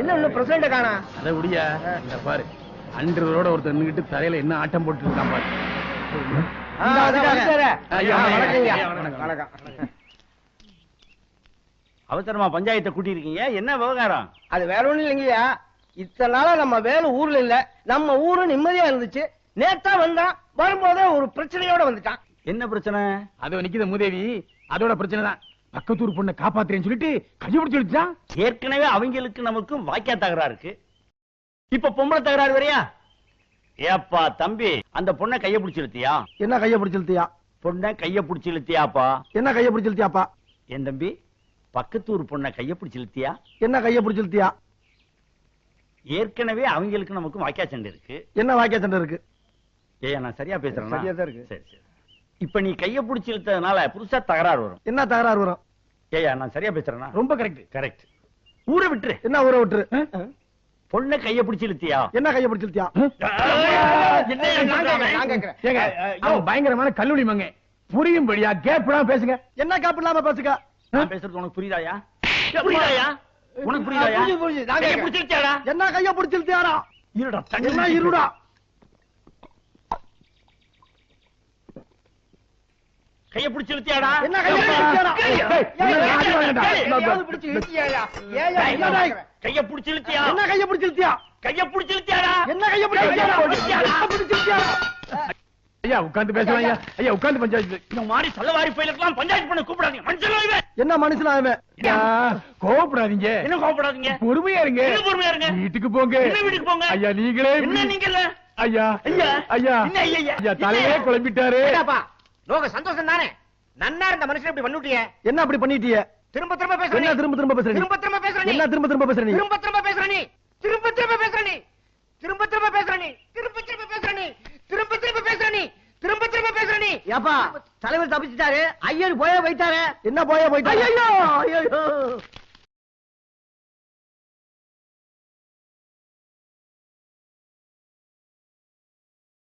என்ன இன்னும் பிரசிடண்ட் காணா. அதை விடியா இந்த பாரு. அன்றரோட ஒருத்தர் தரையில என்ன ஆட்டம் போட்டு இருக்கான் பாரு. அவசரமா பஞ்சாயத்தை கூட்டி இருக்கீங்க என்ன விவகாரம்? அது வேற ஒண்ணும் இல்லைங்கய்யா. இத்தனை நாளா நம்ம வேலை ஊர்ல இல்ல. நம்ம ஊரு நிம்மதியா இருந்துச்சு. நேத்தா வந்தான் வரும்போதே ஒரு பிரச்சனையோட வந்துட்டான். என்ன பிரச்சனை? அதோ நிக்குத மூதேவி. அதோட பிரச்சனை தான் பக்கத்தூர் பொண்ணை காப்பாத்துறேன்னு சொல்லிட்டு கையை பிடிச்சு ஏற்கனவே அவங்களுக்கு நமக்கும் வாக்கியா தகராறு இருக்கு. இப்ப பொம்பளை தகராறு வரையா ஏப்பா தம்பி அந்த பொண்ணை கைய பிடிச்சு இழுத்தியா? என்ன கைய பிடிச்சிருத்தியா பொண்ணை கைய பிடிச்சு இழுத்தியாப்பா. என்ன கைய பிடிச்சிருத்தியாப்பா என் தம்பி பக்கத்தூர் பொண்ணை கைய பிடிச்சு இழுத்தியா? என்ன கைய பிடிச்சிருத்தியா ஏற்கனவே அவங்களுக்கு நமக்கும் வாக்கியா சண்டை இருக்கு. என்ன வாக்கிய சண்டை இருக்கு? ஏயா நான் சரியா பேசுறேன்? சரியா தான் இருக்கு. சரி சரி. இப்ப நீ கைய பிடிச்சு இழுத்ததுனால புதுசா தகராறு வரும். என்ன தகராறு வரும்? ஏயா நான் சரியா பேசுறேனா? ரொம்ப கரெக்ட் கரெக்ட் ஊரை விட்டுரு. என்ன ஊரை விட்டுரு? பொண்ணை கைய பிடிச்சு இழுத்தியா? என்ன கைய கேக்குறேன், நான் அவன்? பயங்கரமான கல்லூரி மங்க புரியும்படியா கேப்லாம் பேசுங்க. என்ன காப்பு இல்லாம பேசுக்க நான் பேசுறது உனக்கு புரியுதாயா? புரியுதாயா? உனக்கு புரியுதாயா? கைய என்ன கைய பிடிச்சிருத்தியாரா இருடா என்ன இருடா? கைய பிடிச்சிருக்கியாடா என்ன கைய பிடிச்சிருத்தியாரா ஏய், என்ன. எதையாவது பிடிச்சு இழுத்தியாயா? ஏயா கைய? கைய பிடிச்சிருக்கியா என்ன கைய பிடிச்சிருத்தியா கைய பிடிச்சிருக்கியாடா என்ன கைய பிடிச்சிருத்தியாரா பிடிச்சிருக்கியாடா? என்ன பிடிச்சிருத்தியாரா ஐயா உட்கார்ந்து பேசலாம் ஐயா. ஐயா உட்கார்ந்து பஞ்சாயத்து இந்த மாதிரி சல்லவாரி பயிலுக்கெல்லாம் பஞ்சாயத்து பண்ண கூப்பிடாதீங்க. மனுஷன் இவன். என்ன மனுஷனா அவன் ஐயா, கோவப்படாதீங்க. என்ன கோவப்படாதீங்க? பொறுமையா இருங்க. என்ன பொறுமையா இருங்க? வீட்டுக்கு போங்க. என்ன வீட்டுக்கு போங்க? ஐயா நீங்களே என்ன நீங்க இல்ல? ஐயா ஐயா. ஐயா. ஐயா, தலையே? குழம்பிட்டாரு. என்னப்பா? லோக சந்தோஷம் தானே நன்னா இருந்த மனுஷன் இப்படி பண்ணிட்டியே என்ன அப்படி பண்ணிட்டிய திரும்ப திரும்ப பேசுற என்ன. திரும்ப திரும்ப பேசுற திரும்ப திரும்ப பேசுற நீ. என்ன திரும்ப திரும்ப பேசுற நீ திரும்ப திரும்ப பேசுற நீ திரும்ப திரும்ப பேசுற நீ திரும்ப திரும்ப பேசுற நீ திரும்ப திரும்ப பேசுற நீ திரும்ப திரும்ப பேசுற நீ திரும்ப திரும்ப பேசுற நீ ஏப்பா தலைவர் தப்பிச்சிட்டாரு ஐயர் போய வைத்தாரு என்ன போய போயிட்டாரு ஐயோ ஐயோ